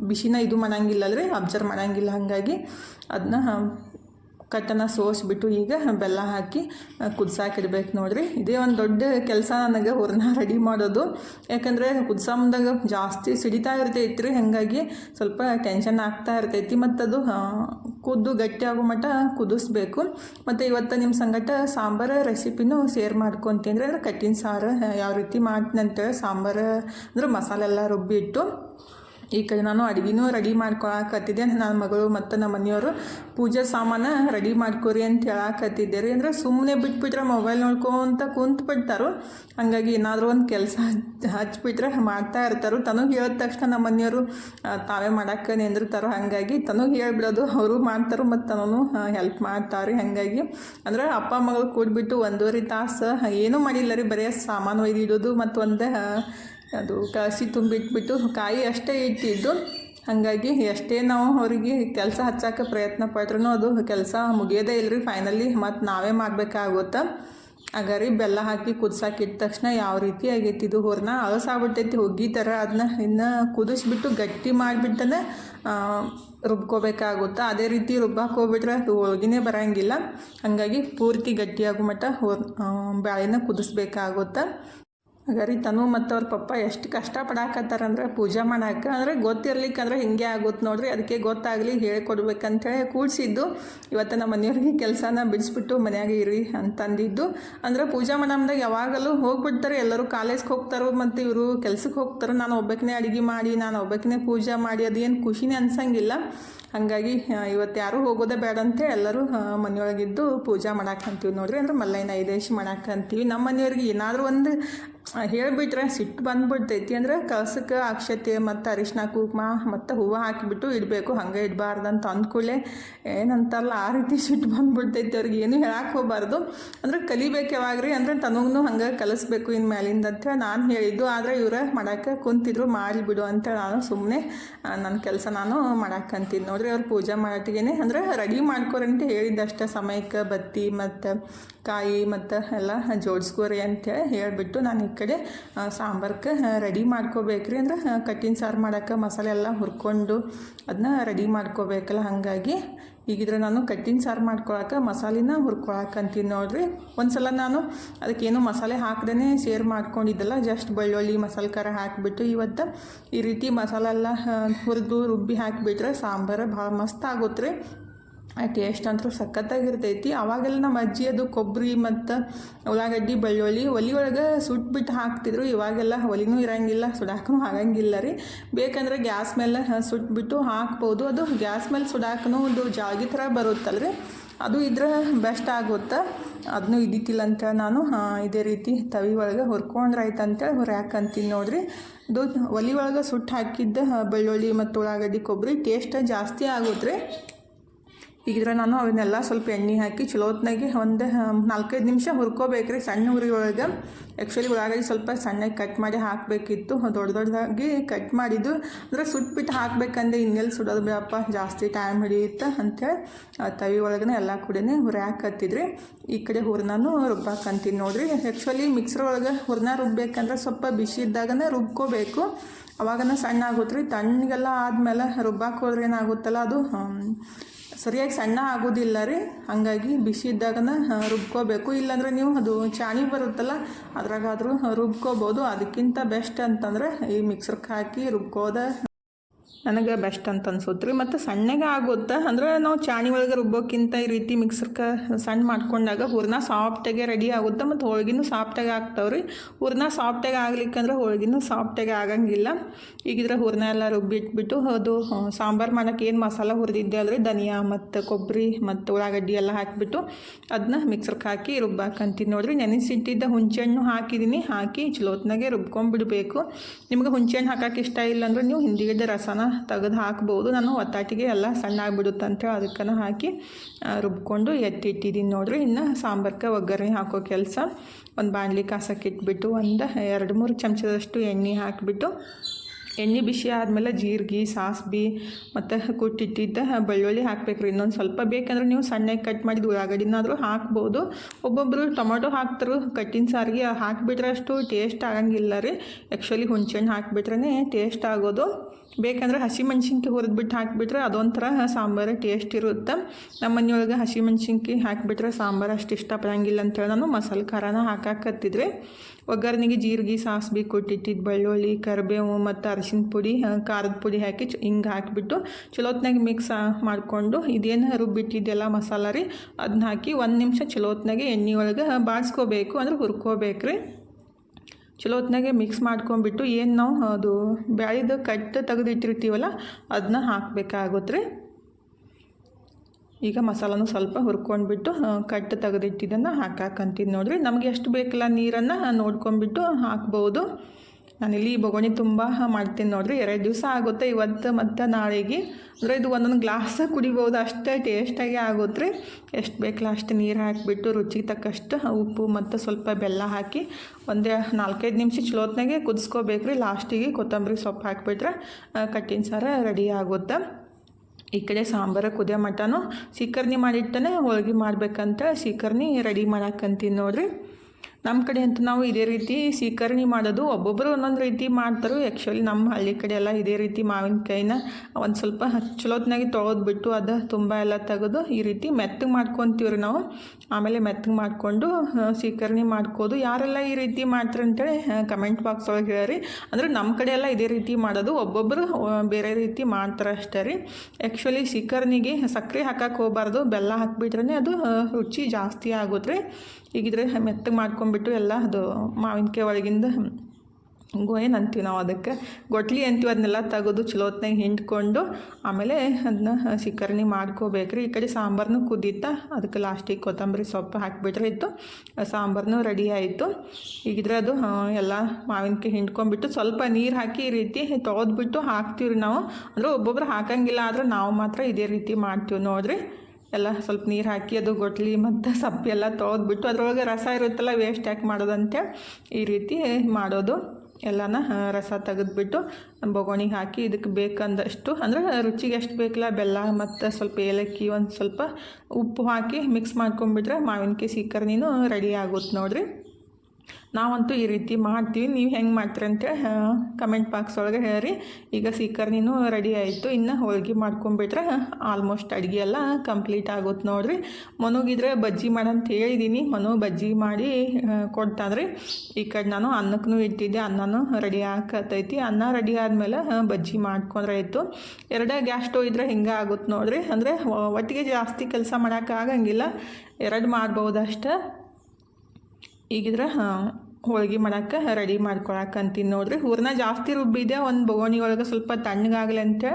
ಬಿಸಿನ ಇದು ಮಾಡಂಗಿಲ್ಲ ಅಲ್ರಿ, ಅಬ್ಸರ್ವ್ ಮಾಡಂಗಿಲ್ಲ ಹಾಗಾಗಿ. ಅದನ್ನ ಕಟ್ಟನ್ನು ಸೋಸಿಬಿಟ್ಟು ಈಗ ಬೆಲ್ಲ ಹಾಕಿ ಕುದ್ಸಾಕಿಡ್ಬೇಕು ನೋಡಿರಿ. ಇದೇ ಒಂದು ದೊಡ್ಡ ಕೆಲಸ ನನಗೆ ಹೂರ್ಣ ರೆಡಿ ಮಾಡೋದು. ಯಾಕಂದರೆ ಕುದ್ಸಂದಾಗ ಜಾಸ್ತಿ ಸಿಡಿತಾ ಇರ್ತೈತಿ ರೀ ಹಾಗಾಗಿ ಸ್ವಲ್ಪ ಟೆನ್ಷನ್ ಆಗ್ತಾ ಇರ್ತೈತಿ. ಮತ್ತು ಅದು ಕುದ್ದು ಗಟ್ಟಿ ಆಗೋ ಮಟ್ಟ ಕುದಿಸ್ಬೇಕು. ಮತ್ತು ಇವತ್ತು ನಿಮ್ಮ ಸಂಗಟ ಸಾಂಬಾರು ರೆಸಿಪಿನೂ ಸೇರ್ ಮಾಡ್ಕೊತೀನಿ ಅಂದರೆ ಕಟ್ಟಿನ ಸಾರು ಯಾವ ರೀತಿ ಮಾಡ್ತೀನಿ ಸಾಂಬಾರು ಅಂದ್ರೆ ಮಸಾಲೆ ಎಲ್ಲ ರುಬ್ಬಿಟ್ಟು. ಈ ಕಡೆ ನಾನು ಅಡುಗೆನೂ ರೆಡಿ ಮಾಡ್ಕೊಳಕತ್ತಿದ್ದೆ. ನನ್ನ ಮಗಳು ಮತ್ತು ನಮ್ಮ ಮನೆಯವರು ಪೂಜೆ ಸಾಮಾನು ರೆಡಿ ಮಾಡ್ಕೋರಿ ಅಂತ ಹೇಳಕತ್ತಿದ್ದೆ ರೀ ಅಂದರೆ ಸುಮ್ಮನೆ ಬಿಟ್ಬಿಟ್ರೆ ಮೊಬೈಲ್ ನೋಡ್ಕೊಂತ ಕುಂತು ಬಿಡ್ತಾರೋ ಹಂಗಾಗಿ ಏನಾದರೂ ಒಂದು ಕೆಲಸ ಹಚ್ಚಿಬಿಟ್ರೆ ಮಾಡ್ತಾ ಇರ್ತಾರೋ. ತನಗೆ ಹೇಳಿದ ತಕ್ಷಣ ನಮ್ಮ ಮನೆಯವರು ತಾವೇ ಮಾಡಕ್ಕೆ ನಿಂದಿರ್ತಾರೋ? ಹಾಗಾಗಿ ತನಗೆ ಹೇಳ್ಬಿಡೋದು. ಅವರು ಮಾಡ್ತಾರೆ ಮತ್ತು ತನೂ ಹೆಲ್ಪ್ ಮಾಡ್ತಾರೆ ಹಾಗಾಗಿ ಅಂದ್ರೆ ಅಪ್ಪ ಮಗಳು ಕೂಡ್ಬಿಟ್ಟು ಒಂದೂವರೆ ತಾಸು ಏನೂ ಮಾಡಿಲ್ಲ ರೀ. ಬರೀ ಸಾಮಾನು ಒಯ್ದು ಇಡೋದು ಮತ್ತು ಒಂದೇ ಅದು ಕಸಿ ತುಂಬಿಟ್ಬಿಟ್ಟು ಕಾಯಿ ಅಷ್ಟೇ ಇಟ್ಟಿದ್ದು. ಹಾಗಾಗಿ ಎಷ್ಟೇ ನಾವು ಅವರಿಗೆ ಕೆಲಸ ಹಚ್ಚಕ್ಕೆ ಪ್ರಯತ್ನ ಪಟ್ರೂ ಅದು ಕೆಲಸ ಮುಗಿಯೋದೇ ಇಲ್ಲರಿ ಫೈನಲಿ ಮತ್ತು ನಾವೇ ಮಾಡಬೇಕಾಗುತ್ತೆ. ಅಗರಿ ಬೆಲ್ಲ ಹಾಕಿ ಕುದ್ಸಾಕಿಟ್ಟ ತಕ್ಷಣ ಯಾವ ರೀತಿ ಆಗೈತಿ ಇದು ಹೂರ್ನ ಅಳಸಾಗ್ಬಿಟ್ಟೈತಿ ಹುಗ್ಗಿ ಥರ ಅದನ್ನ ಇನ್ನು ಕುದಿಸ್ಬಿಟ್ಟು ಗಟ್ಟಿ ಮಾಡಿಬಿಟ್ಟನೆ ರುಬ್ಕೋಬೇಕಾಗುತ್ತೆ. ಅದೇ ರೀತಿ ರುಬ್ಬಕ್ಕೆ ಹೋಗ್ಬಿಟ್ರೆ ಅದು ಹೋಳ್ಗಿನೇ ಬರೋಂಗಿಲ್ಲ. ಹಾಗಾಗಿ ಪೂರ್ತಿ ಗಟ್ಟಿಯಾಗೋ ಮಟ್ಟ ಹೋರ್ ಬ್ಯಾಳಿನ ಕುದಿಸ್ಬೇಕಾಗುತ್ತೆ. ಹಾಗಾರಿ ತನು ಮತ್ತು ಅವ್ರ ಪಪ್ಪ ಎಷ್ಟು ಕಷ್ಟಪಡಾಕತ್ತಾರಂದ್ರೆ ಪೂಜೆ ಮಾಡಕ್ಕೆ. ಅಂದರೆ ಗೊತ್ತಿರ್ಲಿಕ್ಕಂದ್ರೆ ಹಿಂಗೆ ಆಗುತ್ತೆ ನೋಡ್ರಿ, ಅದಕ್ಕೆ ಗೊತ್ತಾಗಲಿ ಹೇಳ್ಕೊಡ್ಬೇಕಂತೇಳಿ ಕೂಡಿಸಿದ್ದು. ಇವತ್ತು ನಮ್ಮ ಮನೆಯವ್ರಿಗೆ ಕೆಲಸನ ಬಿಡಿಸ್ಬಿಟ್ಟು ಮನೆಯಾಗೆ ಇರಿ ಅಂತಂದಿದ್ದು. ಅಂದ್ರೆ ಪೂಜೆ ಮಾಡಮ್ದಾಗ ಯಾವಾಗಲೂ ಹೋಗ್ಬಿಡ್ತಾರೆ, ಎಲ್ಲರೂ ಕಾಲೇಜ್ಗೆ ಹೋಗ್ತಾರೋ ಮತ್ತು ಇವರು ಕೆಲ್ಸಕ್ಕೆ ಹೋಗ್ತಾರೆ, ನಾನು ಒಬ್ಬಕ್ಕನೇ ಅಡುಗೆ ಮಾಡಿ, ನಾನು ಒಬ್ಬಕ್ಕನೇ ಪೂಜೆ ಮಾಡಿ ಅದೇನು ಖುಷಿನೇ ಅನ್ಸಂಗಿಲ್ಲ. ಹಾಗಾಗಿ ಇವತ್ತು ಯಾರೂ ಹೋಗೋದೇ ಬೇಡ ಅಂತ ಎಲ್ಲರೂ ಮನೆಯೊಳಗಿದ್ದು ಪೂಜೆ ಮಾಡಾಕಂತೀವಿ ನೋಡ್ರಿ. ಅಂದ್ರೆ ಮಲ್ಲೈನ ಐದೇಶಿ ಮಾಡಾಕಂತೀವಿ. ನಮ್ಮ ಮನೆಯವ್ರಿಗೆ ಏನಾದರೂ ಒಂದು ಹೇಳಿಬಿಟ್ರೆ ಸಿಟ್ಟು ಬಂದ್ಬಿಡ್ತೈತಿ ಅಂದ್ರೆ ಕಸಕ್ಕೆ ಅಕ್ಷತೆ ಮತ್ತು ಅರಿಶಿನ ಕುಂಕುಮ ಮತ್ತು ಹೂವು ಹಾಕಿಬಿಟ್ಟು ಇಡಬೇಕು. ಹಂಗೆ ಇಡಬಾರ್ದು ಅಂತ ಅಂದ್ಕೊಳ್ಳೆ ಏನಂತಾರಲ್ಲ ಆ ರೀತಿ ಸಿಟ್ಟು ಬಂದ್ಬಿಡ್ತೈತಿ ಅವ್ರಿಗೆ. ಏನು ಹೇಳಕ್ಕೆ ಹೋಗ್ಬಾರ್ದು. ಅಂದ್ರೆ ಕಲಿಬೇಕು ಯಾವಾಗ್ರಿ ಅಂದ್ರೆ ತನಗೂ ಹಂಗೆ ಕಲಿಸ್ಬೇಕು ಇನ್ನು ಮೇಲಿಂದ ಅಂತೇಳಿ ನಾನು ಹೇಳಿದ್ದು. ಆದರೆ ಇವರ ಮಾಡೋಕ್ಕೆ ಕುಂತಿದ್ರು ಮಾಡಿಬಿಡು ಅಂತೇಳಿ ನಾನು ಸುಮ್ಮನೆ ನನ್ನ ಕೆಲಸ ನಾನು ಮಾಡಕ್ಕಂತೀನಿ ನೋಡ್ರಿ ಅವ್ರು ಪೂಜೆ ಮಾಡೋಟಿಗೆ ಅಂದ್ರೆ ರೆಡಿ ಅಂತ ಹೇಳಿದ್ದಷ್ಟೇ ಸಮಯಕ್ಕೆ ಬತ್ತಿ ಮತ್ತು ಕಾಯಿ ಮತ್ತು ಎಲ್ಲ ಜೋಡಿಸ್ಕೋರಿ ಅಂತೇಳಿ ಹೇಳಿಬಿಟ್ಟು ನಾನು ಕಡೆ ಸಾಂಬಾರ್ಕ ರೆಡಿ ಮಾಡ್ಕೋಬೇಕ್ರಿ. ಅಂದ್ರೆ ಕಟ್ಟಿನ ಸಾರು ಮಾಡೋಕೆ ಮಸಾಲೆ ಎಲ್ಲ ಹುರ್ಕೊಂಡು ಅದನ್ನ ರೆಡಿ ಮಾಡ್ಕೋಬೇಕಲ್ಲ. ಹಾಗಾಗಿ ಈಗಿದ್ರೆ ನಾನು ಕಟ್ಟಿನ ಸಾರು ಮಾಡ್ಕೊಳಕ್ಕೆ ಮಸಾಲಿನ ಹುರ್ಕೊಳಕ್ಕಂತೀನಿ ನೋಡ್ರಿ. ಒಂದ್ಸಲ ನಾನು ಅದಕ್ಕೇನು ಮಸಾಲೆ ಹಾಕ್ದೇ ಸೇರ್ ಮಾಡ್ಕೊಂಡಿದ್ದಲ್ಲ. ಜಸ್ಟ್ ಬೆಳ್ಳುಳ್ಳಿ, ಮಸಾಲೆ ಖಾರ ಹಾಕಿಬಿಟ್ಟು ಇವತ್ತು ಈ ರೀತಿ ಮಸಾಲೆ ಎಲ್ಲ ಹುರಿದು ರುಬ್ಬಿ ಹಾಕಿಬಿಟ್ರೆ ಸಾಂಬಾರು ಭಾಳ ಮಸ್ತ್ ಆಗುತ್ತೆ ರೀ ಆ ಟೇಸ್ಟ್ ಅಂತೂ ಸಖತ್ತಾಗಿರ್ತೈತಿ. ಅವಾಗೆಲ್ಲ ನಮ್ಮ ಅಜ್ಜಿ ಅದು ಕೊಬ್ಬರಿ ಮತ್ತು ಉಳ್ಳಾಗಡ್ಡಿ, ಬೆಳ್ಳುಳ್ಳಿ ಒಲಿ ಒಳಗೆ ಸುಟ್ಬಿಟ್ಟು ಹಾಕ್ತಿದ್ರು. ಇವಾಗೆಲ್ಲ ಒಲಿನೂ ಇರಂಗಿಲ್ಲ ಸುಡಾಕೂ ಆಗಂಗಿಲ್ಲ ರೀ. ಬೇಕಂದ್ರೆ ಗ್ಯಾಸ್ ಮೇಲೆ ಸುಟ್ಬಿಟ್ಟು ಹಾಕ್ಬೋದು. ಅದು ಗ್ಯಾಸ್ ಮೇಲೆ ಸುಡಾಕನು ಒಂದು ಜಾಗಿ ಥರ ಬರುತ್ತಲ್ರಿ. ಅದು ಇದ್ರೆ ಬೆಸ್ಟ್ ಆಗುತ್ತೆ. ಅದನ್ನೂ ಇದ್ದಿತ್ತಿಲ್ಲ ಅಂತ ನಾನು ಇದೇ ರೀತಿ ತವಿ ಒಳಗೆ ಹುರ್ಕೊಂಡ್ರೆ ಆಯ್ತು ಅಂತೇಳಿ ಅಂತೀನಿ ನೋಡ್ರಿ. ಅದು ಒಲಿ ಒಳಗೆ ಸುಟ್ಟು ಹಾಕಿದ್ದ ಬೆಳ್ಳುಳ್ಳಿ ಮತ್ತು ಉಳ್ಳಾಗಡ್ಡಿ ಕೊಬ್ಬರಿ ಟೇಸ್ಟ್ ಜಾಸ್ತಿ ಆಗುತ್ತೆ ರೀ ಈಗಿದ್ರೆ ನಾನು ಅವನ್ನೆಲ್ಲ ಸ್ವಲ್ಪ ಎಣ್ಣೆ ಹಾಕಿ ಚಲೋ ಹೊತ್ನಾಗೆ ಒಂದು ನಾಲ್ಕೈದು ನಿಮಿಷ ಹುರ್ಕೋಬೇಕ್ರಿ. ಸಣ್ಣ ಹುರಿ ಒಳಗೆ ಆ್ಯಕ್ಚುಲಿ ಉಳ್ಳಾಗಡ್ಡಿ ಸ್ವಲ್ಪ ಸಣ್ಣಗೆ ಕಟ್ ಮಾಡಿ ಹಾಕಬೇಕಿತ್ತು. ದೊಡ್ಡ ದೊಡ್ಡದಾಗಿ ಕಟ್ ಮಾಡಿದ್ದು. ಅಂದರೆ ಸುಟ್ಬಿಟ್ಟು ಹಾಕಬೇಕಂದ್ರೆ ಇನ್ನೆಲ್ಲಿ ಸುಡೋದು ಬೇಡಪ್ಪ ಜಾಸ್ತಿ ಟೈಮ್ ಹಿಡಿಯುತ್ತೆ ಅಂಥೇಳಿ ತವಿ ಒಳಗನೆ ಎಲ್ಲ ಕೂಡನೇ ಹುರಿಯಾಕತ್ತಿದ್ರಿ ಈ ಕಡೆ ಹೂರ್ನಾನು ರುಬ್ಬಾಕಂತೀನಿ ನೋಡಿರಿ. ಆ್ಯಕ್ಚುಲಿ ಮಿಕ್ಸರ್ ಒಳಗೆ ಹೂರ್ನ ರುಬ್ಬೇಕಂದ್ರೆ ಸ್ವಲ್ಪ ಬಿಸಿ ಇದ್ದಾಗನೇ ರುಬ್ಕೋಬೇಕು. ಅವಾಗನ ಸಣ್ಣ ಆಗುತ್ತೆ ರೀ ತಣ್ಣಗೆಲ್ಲ ಆದಮೇಲೆ ರುಬ್ಬಾಕೋದ್ರೆ ಏನಾಗುತ್ತಲ್ಲ ಅದು ಸರಿಯಾಗಿ ಸಣ್ಣ ಆಗೋದಿಲ್ಲ ರೀ. ಹಾಗಾಗಿ ಬಿಸಿ ಇದ್ದಾಗನ ರುಬ್ಕೋಬೇಕು. ಇಲ್ಲಾಂದರೆ ನೀವು ಅದು ಚಾಣಿ ಬರುತ್ತಲ್ಲ, ಅದ್ರಾಗಾದರೂ ರುಬ್ಕೋಬೋದು. ಅದಕ್ಕಿಂತ ಬೆಸ್ಟ್ ಅಂತಂದ್ರೆ ಈ ಮಿಕ್ಸರ್ಗೆ ಹಾಕಿ ರುಬ್ಕೋದ ನನಗೆ ಬೆಸ್ಟ್ ಅಂತ ಅನ್ಸುತ್ತೆ ರೀ ಮತ್ತು ಸಣ್ಣಗೆ ಆಗುತ್ತೆ? ಅಂದ್ರೆ ನಾವು ಚಾಣಿ ಒಳಗೆ ರುಬ್ಬೋಕ್ಕಿಂತ ಈ ರೀತಿ ಮಿಕ್ಸರ್ಗೆ ಸಣ್ಣ ಮಾಡ್ಕೊಂಡಾಗ ಹೂರ್ನ ಸಾಫ್ಟಾಗೆ ರೆಡಿ ಆಗುತ್ತೆ? ಮತ್ತು ಹೋಳ್ಗಿನೂ ಸಾಫ್ಟಾಗಿ ಆಗ್ತಾವೆ ರೀ ಹೂರ್ನ ಸಾಫ್ಟಾಗಿ ಆಗ್ಲಿಕ್ಕಂದ್ರೆ ಹೋಳ್ಗಿನೂ ಸಾಫ್ಟಾಗಿ ಆಗಂಗಿಲ್ಲ. ಈಗಿದ್ರೆ ಹೂರ್ನ ಎಲ್ಲ ರುಬ್ಬಿಟ್ಬಿಟ್ಟು ಅದು ಸಾಂಬಾರು ಮಾಡೋಕೆ ಏನು ಮಸಾಲ ಹುರಿದಿದ್ದೆ ಅಲ್ರಿ ಧನಿಯಾ ಮತ್ತು ಕೊಬ್ಬರಿ ಮತ್ತು ಉಳ್ಳಾಗಡ್ಡಿ ಎಲ್ಲ ಹಾಕಿಬಿಟ್ಟು ಅದನ್ನ ಮಿಕ್ಸರ್ಗೆ ಹಾಕಿ ರುಬ್ಬಾಕಂತೀನಿ ನೋಡ್ರಿ. ನೆನೆಸಿಟ್ಟಿದ್ದ ಹುಂಚೆಹಣ್ಣು ಹಾಕಿದ್ದೀನಿ ಹಾಕಿ ಚಲೋತ್ನಾಗೆ ರುಬ್ಕೊಂಡ್ಬಿಡ್ಬೇಕು ನಿಮ್ಗೆ ಹುಂಚೆಹಣ್ಣು ಹಾಕಕ್ಕೆ ಇಷ್ಟ ಇಲ್ಲ ಅಂದ್ರೆ ನೀವು ಹಿಂದಿಗಿದ್ದ ರಸನ ತೆಗೆದು ಹಾಕ್ಬೋದು ನಾನು ಒತ್ತಾಟಿಗೆ ಎಲ್ಲ ಸಣ್ಣ ಆಗಿಬಿಡುತ್ತೆ ಅಂತೇಳಿ ಅದಕ್ಕನ ಹಾಕಿ ರುಬ್ಕೊಂಡು ಎತ್ತಿಟ್ಟಿದ್ದೀನಿ ನೋಡ್ರಿ. ಇನ್ನು ಸಾಂಬಾರ್ಗೆ ಒಗ್ಗರಣೆ ಹಾಕೋ ಕೆಲಸ. ಒಂದು ಬಾಣಲಿ ಕಾಸಕ್ಕೆ ಇಟ್ಬಿಟ್ಟು ಒಂದು, ಎರಡು, ಮೂರು ಚಮಚದಷ್ಟು ಎಣ್ಣೆ ಹಾಕಿಬಿಟ್ಟು, ಎಣ್ಣೆ ಬಿಸಿ ಆದಮೇಲೆ ಜೀರಿಗೆ, ಸಾಸ್ಬಿ ಮತ್ತು ಕುಟ್ಟಿಟ್ಟಿದ್ದ ಬೆಳ್ಳುಳ್ಳಿ ಹಾಕಬೇಕ್ರಿ. ಇನ್ನೊಂದು ಸ್ವಲ್ಪ ಬೇಕಂದ್ರೆ ನೀವು ಸಣ್ಣಗೆ ಕಟ್ ಮಾಡಿದ ಉಳ್ಳಾಗಡ್ಡಿನಾದರೂ ಹಾಕ್ಬೋದು. ಒಬ್ಬೊಬ್ಬರು ಟೊಮೊಟೊ ಹಾಕ್ತಾರೆ, ಕಟ್ಟಿನ ಸಾರಿಗೆ ಹಾಕಿಬಿಟ್ರೆ ಅಷ್ಟು ಟೇಸ್ಟ್ ಆಗಂಗಿಲ್ಲ ರೀ. ಆ್ಯಕ್ಚುಲಿ ಹುಣ್ಸೆಹಣ್ಣು ಹಾಕಿಬಿಟ್ರೆ ಟೇಸ್ಟ್ ಆಗೋದು. ಬೇಕಂದ್ರೆ ಹಸಿಮೆಣ್ಸಿನ್ಕಾಯಿ ಹುರಿದ್ಬಿಟ್ಟು ಹಾಕಿಬಿಟ್ರೆ ಅದೊಂಥರ ಸಾಂಬಾರು ಟೇಸ್ಟ್ ಇರುತ್ತೆ. ನಮ್ಮ ಮನೆಯೊಳಗೆ ಹಸಿಮೆಣ್ಸಿನ್ಕಾಯಿ ಹಾಕಿಬಿಟ್ರೆ ಸಾಂಬಾರು ಅಷ್ಟು ಇಷ್ಟಪಡಂಗಿಲ್ಲ ಅಂತೇಳಿ ನಾನು ಮಸಾಲೆ ಖಾರನ ಹಾಕಾಕತ್ತಿದ್ರೆ. ಒಗ್ಗರಣೆಗೆ ಜೀರಿಗೆ, ಸಾಸಿವೆ ಕೊಟ್ಟಿಟ್ಟಿದ್ದು ಬೆಳ್ಳುಳ್ಳಿ, ಕರಿಬೇವು ಮತ್ತು ಅರಿಶಿನ ಪುಡಿ ಖಾರದ ಪುಡಿ ಹಾಕಿ ಹಿಂಗೆ ಹಾಕಿಬಿಟ್ಟು ಚಲೋತ್ನಾಗ ಮಿಕ್ಸ್ ಮಾಡಿಕೊಂಡು ಇದೇನು ರುಬ್ಬಿಟ್ಟಿದ್ದೆಲ್ಲ ಮಸಾಲ ರೀ ಅದನ್ನ ಹಾಕಿ ಒಂದು ನಿಮಿಷ ಚಲೋತ್ನಾಗೆ ಎಣ್ಣೆ ಒಳಗೆ ಬಾಡಿಸ್ಕೋಬೇಕು ಅಂದ್ರೆ ಹುರ್ಕೋಬೇಕು ರೀ ಚಲೋ ಹೊತ್ತಿನಾಗೆ ಮಿಕ್ಸ್ ಮಾಡ್ಕೊಂಬಿಟ್ಟು ಏನು ನಾವು ಅದು ಬ್ಯಾಳಿದು ಕಟ್ಟು ತೆಗೆದಿಟ್ಟಿರ್ತೀವಲ್ಲ ಅದನ್ನ ಹಾಕಬೇಕಾಗುತ್ತೆ ರೀ ಈಗ ಮಸಾಲನೂ ಸ್ವಲ್ಪ ಹುರ್ಕೊಂಡ್ಬಿಟ್ಟು ಕಟ್ ಕಟ್ಟು ತೆಗೆದಿಟ್ಟಿದ್ದನ್ನು ಹಾಕಾಕಂತೀನಿ ನೋಡಿರಿ. ನಮಗೆ ಎಷ್ಟು ಬೇಕಲ್ಲ ನೀರನ್ನು ನೋಡ್ಕೊಂಬಿಟ್ಟು ಹಾಕ್ಬೋದು. ನಾನಿಲ್ಲಿ ಬೊಗಣಿ ತುಂಬ ಮಾಡ್ತೀನಿ ನೋಡಿರಿ. ಎರಡು ದಿವಸ ಆಗುತ್ತೆ ಇವತ್ತು ಮತ್ತು ನಾಳೆಗೆ. ಅಂದರೆ ಇದು ಒಂದೊಂದು ಗ್ಲಾಸ್ ಕುಡಿಬೋದು. ಅಷ್ಟೇ ಟೇಸ್ಟಾಗಿ ಆಗುತ್ತೆ ರೀ ಎಷ್ಟು ಬೇಕಲ್ಲ ಅಷ್ಟು ನೀರು ಹಾಕಿಬಿಟ್ಟು ರುಚಿಗೆ ತಕ್ಕಷ್ಟು ಉಪ್ಪು ಮತ್ತು ಸ್ವಲ್ಪ ಬೆಲ್ಲ ಹಾಕಿ ಒಂದೇ ನಾಲ್ಕೈದು ನಿಮಿಷ ಚಲೋತ್ನಾಗೆ ಕುದಿಸ್ಕೋಬೇಕು ರೀ ಲಾಸ್ಟಿಗೆ ಕೊತ್ತಂಬರಿ ಸೊಪ್ಪು ಹಾಕಿಬಿಟ್ರೆ ಕಟ್ಟಿನ ಸಾರ ರೆಡಿ ಆಗುತ್ತೆ. ಈ ಕಡೆ ಸಾಂಬಾರು, ಕುದಿಯೋ, ಮಟನು ಸೀಕರ್ಣಿ ಮಾಡಿಟ್ಟನೇ ಹೋಳ್ಗೆ ಮಾಡ್ಬೇಕಂತ ಸೀಕರ್ಣಿ ರೆಡಿ ಮಾಡಕ್ಕಂತೀನಿ ನೋಡ್ರಿ. ನಮ್ಮ ಕಡೆ ಅಂತ ನಾವು ಇದೇ ರೀತಿ ಸೀಕರಣಿ ಮಾಡೋದು. ಒಬ್ಬೊಬ್ಬರು ಒಂದೊಂದು ರೀತಿ ಮಾಡ್ತಾರೆ. ಆ್ಯಕ್ಚುಲಿ ನಮ್ಮ ಹಳ್ಳಿ ಕಡೆ ಎಲ್ಲ ಇದೇ ರೀತಿ ಮಾವಿನಕಾಯಿನ ಒಂದು ಸ್ವಲ್ಪ ಚಲೋತ್ನಾಗಿ ತೊಳೆದ್ಬಿಟ್ಟು ಅದು ತುಂಬ ಎಲ್ಲ ತೆಗೆದು ಈ ರೀತಿ ಮೆತ್ತಗೆ ಮಾಡ್ಕೊತೀವ್ರಿ ನಾವು. ಆಮೇಲೆ ಮೆತ್ತಗೆ ಮಾಡಿಕೊಂಡು ಸೀಕರಣಿ ಮಾಡ್ಕೋದು. ಯಾರೆಲ್ಲ ಈ ರೀತಿ ಮಾಡ್ತಾರೆ ಅಂತೇಳಿ ಕಮೆಂಟ್ ಬಾಕ್ಸ್ ಒಳಗೆ ಹೇಳ್ರಿ. ಅಂದರೆ ನಮ್ಮ ಕಡೆ ಎಲ್ಲ ಇದೇ ರೀತಿ ಮಾಡೋದು. ಒಬ್ಬೊಬ್ಬರು ಬೇರೆ ರೀತಿ ಮಾಡ್ತಾರೆ ಅಷ್ಟೇ ರೀ. ಆ್ಯಕ್ಚುಲಿ ಸೀಕರ್ನಿಗೆ ಸಕ್ಕರೆ ಹಾಕಕ್ಕೆ ಹೋಗಬಾರ್ದು. ಬೆಲ್ಲ ಹಾಕಿಬಿಟ್ರೆ ಅದು ರುಚಿ ಜಾಸ್ತಿ ಆಗುತ್ತೆ ರೀ. ಈಗಿದ್ರೆ ಮೆತ್ತಗೆ ಮಾಡ್ಕೊಂಬಿಟ್ಟು ಎಲ್ಲ ಅದು ಮಾವಿನಕಾಯಿ ಒಳಗಿಂದ ಗೋಯನ್ ಅಂತೀವಿ ನಾವು ಅದಕ್ಕೆ. ಗೊಟ್ಲಿ ಅಂತೀವಿ ಅದನ್ನೆಲ್ಲ ತೆಗೆದು ಚಲೋತ್ನಾಗ ಹಿಂಡ್ಕೊಂಡು ಆಮೇಲೆ ಅದನ್ನ ಸಿಕ್ಕರ್ಣಿ ಮಾಡ್ಕೋಬೇಕ್ರಿ. ಈ ಕಡೆ ಸಾಂಬಾರನು ಕುದೀತಾ, ಅದಕ್ಕೆ ಲಾಸ್ಟಿಗೆ ಕೊತ್ತಂಬರಿ ಸೊಪ್ಪು ಹಾಕಿಬಿಟ್ರೆ ಇತ್ತು ಸಾಂಬಾರನು ರೆಡಿ ಆಯಿತು. ಈಗಿದ್ರೆ ಅದು ಎಲ್ಲ ಮಾವಿನಕಾಯಿ ಹಿಂಡ್ಕೊಂಡ್ಬಿಟ್ಟು ಸ್ವಲ್ಪ ನೀರು ಹಾಕಿ ಈ ರೀತಿ ತೊಗೊದ್ಬಿಟ್ಟು ಹಾಕ್ತೀವಿ ನಾವು. ಅಂದರೆ ಒಬ್ಬೊಬ್ರು ಹಾಕಂಗಿಲ್ಲ ಆದ್ರೆ ನಾವು ಮಾತ್ರ ಇದೇ ರೀತಿ ಮಾಡ್ತೀವಿ ನೋಡ್ರಿ. ಎಲ್ಲ ಸ್ವಲ್ಪ ನೀರು ಹಾಕಿ ಅದು ಗೊಟ್ಲಿ ಮತ್ತು ಸಪ್ಪೆಲ್ಲ ತೊಳೆದ್ಬಿಟ್ಟು ಅದರೊಳಗೆ ರಸ ಇರುತ್ತಲ್ಲ ವೇಸ್ಟ್ ಯಾಕೆ ಮಾಡೋದಂತೆ ಈ ರೀತಿ ಮಾಡೋದು. ಎಲ್ಲನ ರಸ ತೆಗೆದ್ಬಿಟ್ಟು ಬೊಗೋಣಿಗೆ ಹಾಕಿ ಇದಕ್ಕೆ ಬೇಕಂದಷ್ಟು, ಅಂದರೆ ರುಚಿಗೆ ಎಷ್ಟು ಬೇಕಲ್ಲ ಬೆಲ್ಲ ಮತ್ತು ಸ್ವಲ್ಪ ಏಲಕ್ಕಿ ಒಂದು ಸ್ವಲ್ಪ ಉಪ್ಪು ಹಾಕಿ ಮಿಕ್ಸ್ ಮಾಡ್ಕೊಂಬಿಟ್ರೆ ಮಾವಿನಕಾಯಿ ಸೀಕರ್ನಿನೂ ರೆಡಿ ಆಗುತ್ತೆ ನೋಡ್ರಿ. ನಾವಂತೂ ಈ ರೀತಿ ಮಾಡ್ತೀವಿ. ನೀವು ಹೆಂಗೆ ಮಾಡ್ತೀರಿ ಅಂತೇಳಿ ಕಮೆಂಟ್ ಬಾಕ್ಸ್ ಒಳಗೆ ಹೇಳಿರಿ ಈಗ ಸೀಕರ್ಣಿನೂ ರೆಡಿ ಆಯಿತು. ಇನ್ನು ಹೋಳ್ಗೆ ಮಾಡ್ಕೊಂಬಿಟ್ರೆ ಆಲ್ಮೋಸ್ಟ್ ಅಡುಗೆ ಎಲ್ಲ ಕಂಪ್ಲೀಟ್ ಆಗುತ್ತೆ ನೋಡಿರಿ. ಮನುಗಿದ್ರೆ ಬಜ್ಜಿ ಮಾಡಂತ ಹೇಳಿದ್ದೀನಿ ಮನು ಬಜ್ಜಿ ಮಾಡಿ ಕೊಡ್ತಾನ್ರಿ ಈ ಕಡೆ ನಾನು ಅನ್ನಕ್ಕೂ ಇಟ್ಟಿದ್ದೆ. ಅನ್ನನೂ ರೆಡಿ ಆಗತ್ತೈತಿ ಅನ್ನ ರೆಡಿ ಆದಮೇಲೆ ಬಜ್ಜಿ ಮಾಡ್ಕೊಂಡ್ರೆ ಆಯಿತು. ಎರಡೇ ಗ್ಯಾಸ್ ಸ್ಟವ್ ಇದ್ರೆ ಹಿಂಗೆ ಆಗುತ್ತೆ ನೋಡಿರಿ. ಅಂದರೆ ಒಟ್ಟಿಗೆ ಜಾಸ್ತಿ ಕೆಲಸ ಮಾಡೋಕ್ಕಾಗಂಗಿಲ್ಲ ಎರಡು ಮಾಡ್ಬೋದು ಅಷ್ಟೇ ಈಗಿದ್ರೆ ಹೋಳ್ಗೆ ಮಾಡಕ್ಕೆ ರೆಡಿ ಮಾಡ್ಕೊಳಕ್ಕಂತೀನಿ ನೋಡ್ರಿ. ಹೂರಣ ಜಾಸ್ತಿ ರುಬ್ಬಿದೆ ಒಂದು ಬೊಗೋಣಿ ಒಳಗೆ ಸ್ವಲ್ಪ ತಣ್ಣಗಾಗಲಿ ಅಂತ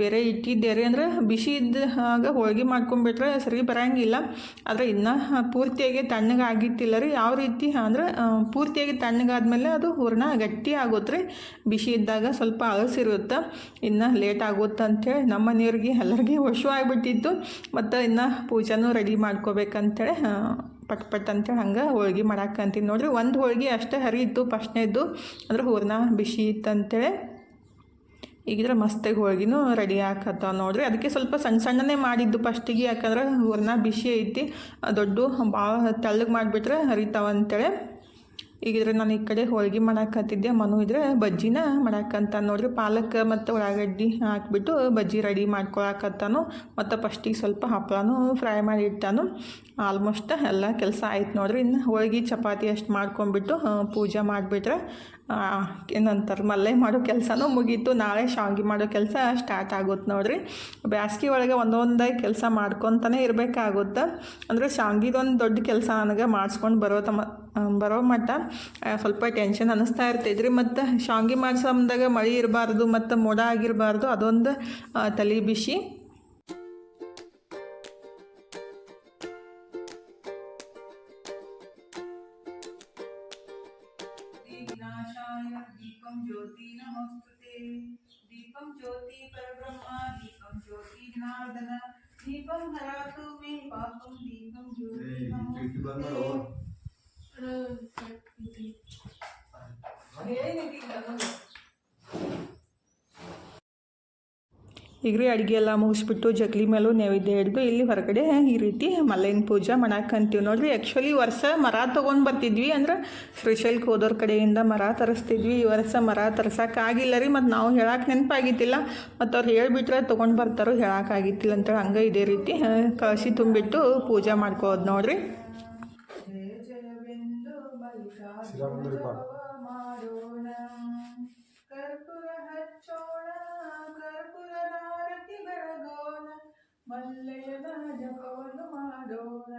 ಬೇರೆ ಇಟ್ಟಿದ್ದೆ ರೀ ಅಂದ್ರೆ ಬಿಸಿ ಇದ್ದ ಹಾಗೆ ಹೋಳ್ಗೆ ಮಾಡ್ಕೊಂಬಿಟ್ರೆ ಸರಿ ಬರೋಂಗಿಲ್ಲ. ಆದರೆ ಇನ್ನೂ ಪೂರ್ತಿಯಾಗಿ ತಣ್ಣಗಾಗಿತ್ತಿಲ್ಲ ರೀ. ಯಾವ ರೀತಿ? ಅಂದ್ರೆ ಪೂರ್ತಿಯಾಗಿ ತಣ್ಣಗಾದ್ಮೇಲೆ ಅದು ಹೂರಣ ಗಟ್ಟಿ ಆಗುತ್ತೆ ರೀ ಬಿಸಿ ಇದ್ದಾಗ ಸ್ವಲ್ಪ ಅಳಸಿರುತ್ತೆ. ಇನ್ನು ಲೇಟ್ ಆಗುತ್ತೆ ಅಂತೇಳಿ ನಮ್ಮ ಮನೆಯವ್ರಿಗೆ ಎಲ್ಲರಿಗೆ ವಶು ಆಗಿಬಿಟ್ಟಿತ್ತು ಮತ್ತು ಇನ್ನು ಪೂಜಾನೂ ರೆಡಿ ಮಾಡ್ಕೋಬೇಕಂತೇಳಿ ಪಟ್ ಪಟ್ ಅಂತೇಳಿ ಹಂಗೆ ಹೋಳ್ಗೆ ಮಾಡಾಕಂತೀನಿ ನೋಡಿರಿ, ಒಂದು ಹೋಳ್ಗೆ ಅಷ್ಟೇ ಹರಿ ಇತ್ತು ಫಸ್ಟ್ನೇದ್ದು ಅಂದ್ರೆ ಹೂರ್ಣ ಬಿಸಿ ಇತ್ತು ಅಂತೇಳಿ ಈಗಿದ್ರೆ ಮಸ್ತಾಗಿ ಹೋಳ್ಗಿನೂ ರೆಡಿ ಆಗತ್ತ ನೋಡ್ರಿ. ಅದಕ್ಕೆ ಸ್ವಲ್ಪ ಸಣ್ಣ ಸಣ್ಣನೇ ಮಾಡಿದ್ದು ಫಸ್ಟಿಗೆ ಯಾಕಂದ್ರೆ ಹೂರ್ಣ ಬಿಸಿ ಐತಿ, ದೊಡ್ಡ ಭಾಳ ತೆಳ್ಳಗೆ ಮಾಡಿಬಿಟ್ರೆ ಹರಿತಾವ ಅಂತೇಳಿ ಈಗಿದ್ರೆ ನಾನು ಈ ಕಡೆ ಹೋಳ್ಗೆ ಮಾಡಾಕತ್ತಿದ್ದೆ ಮನು ಇದ್ರೆ ಬಜ್ಜಿನ ಮಾಡಾಕಂತ ನೋಡ್ರಿ. ಪಾಲಕ್ ಮತ್ತು ಉಳ್ಳಾಗಡ್ಡಿ ಹಾಕ್ಬಿಟ್ಟು ಬಜ್ಜಿ ರೆಡಿ ಮಾಡ್ಕೊಳಕತ್ತಾನು ಮತ್ತು ಫಸ್ಟಿಗೆ ಸ್ವಲ್ಪ ಹಪ್ಪಳನೂ ಫ್ರೈ ಮಾಡಿ ಇಟ್ಟಾನು. ಆಲ್ಮೋಸ್ಟ್ ಎಲ್ಲ ಕೆಲಸ ಆಯ್ತು ನೋಡ್ರಿ. ಇನ್ನು ಹೋಳ್ಗೆ, ಚಪಾತಿ ಅಷ್ಟು ಮಾಡ್ಕೊಂಬಿಟ್ಟು ಪೂಜೆ ಮಾಡಿಬಿಟ್ರೆ ಏನಂತಾರೆ ಮಲ್ಲೆ ಮಾಡೋ ಕೆಲಸನೂ ಮುಗೀತು. ನಾಳೆ ಶಾವಿಗೆ ಮಾಡೋ ಕೆಲಸ ಸ್ಟಾರ್ಟ್ ಆಗುತ್ತೆ ನೋಡ್ರಿ. ಬ್ಯಾಸ್ಗೆ ಒಳಗೆ ಒಂದೊಂದೇ ಕೆಲಸ ಮಾಡ್ಕೊತಾನೆ ಇರಬೇಕಾಗುತ್ತೆ. ಅಂದರೆ ಶಾವಿಗೆದೊಂದು ದೊಡ್ಡ ಕೆಲಸ ನನಗೆ ಮಾಡಿಸ್ಕೊಂಡು ಬರೋ ತಮ್ಮ ಬರೋ ಮಟ್ಟ ಸ್ವಲ್ಪ ಟೆನ್ಷನ್ ಅನ್ನಿಸ್ತಾ ಇರ್ತೈತ್ರಿ. ಮತ್ತು ಶಾವಿಗೆ ಮಾಡಿಸೋದಾಗ ಮಳೆ ಇರಬಾರ್ದು, ಮತ್ತು ಮೋಡ ಆಗಿರಬಾರ್ದು, ಅದೊಂದು ತಲೆ ಬಿಸಿ. दीपम ज्योति परब्रह्म दीपम ज्योति जनार्दन दीपम धरातु मे पापम दीपम ज्योति नमो ಈಗ ರೀ ಅಡುಗೆ ಎಲ್ಲ ಮುಗಿಸ್ಬಿಟ್ಟು ಜಗ್ಲಿ ಮೇಲೂ ನೈವೇದ್ಯ ಹಿಡಿದು ಇಲ್ಲಿ ಹೊರಗಡೆ ಈ ರೀತಿ ಮಲ್ಲಿನ ಪೂಜೆ ಮಾಡಾಕಂತೀವಿ ನೋಡ್ರಿ. ಆ್ಯಕ್ಚುಲಿ ವರ್ಷ ಮರ ತೊಗೊಂಡು ಬರ್ತಿದ್ವಿ ಅಂದ್ರೆ ಶ್ರೀಶೈಲಕ್ಕೆ ಹೋದೋರ್ ಕಡೆಯಿಂದ ಮರ ತರಿಸ್ತಿದ್ವಿ. ಈ ವರ್ಷ ಮರ ತರ್ಸೋಕ್ಕಾಗಿಲ್ಲ ರೀ ಮತ್ತು ನಾವು ಹೇಳಕ್ಕೆ ನೆನಪಾಗಿದ್ದಿಲ್ಲ ಮತ್ತು ಅವ್ರು ಹೇಳಿಬಿಟ್ರೆ ತೊಗೊಂಡು ಬರ್ತಾರೋ ಹೇಳೋಕ್ಕಾಗಿತ್ತಿಲ್ಲ ಅಂತೇಳಿ ಹಂಗೆ ಇದೇ ರೀತಿ ಕಳಿಸಿ ಕಳಸಿ ತುಂಬಿಟ್ಟು ಪೂಜೆ ಮಾಡ್ಕೋದು ನೋಡ್ರಿ. ಮಾಡೋಣ ಕರ್ಪೂರ ಹಚ್ಚೋಣ. ಮಲ್ಲೆಯನ ಜಪವನ್ನು ಮಾಡೋಣ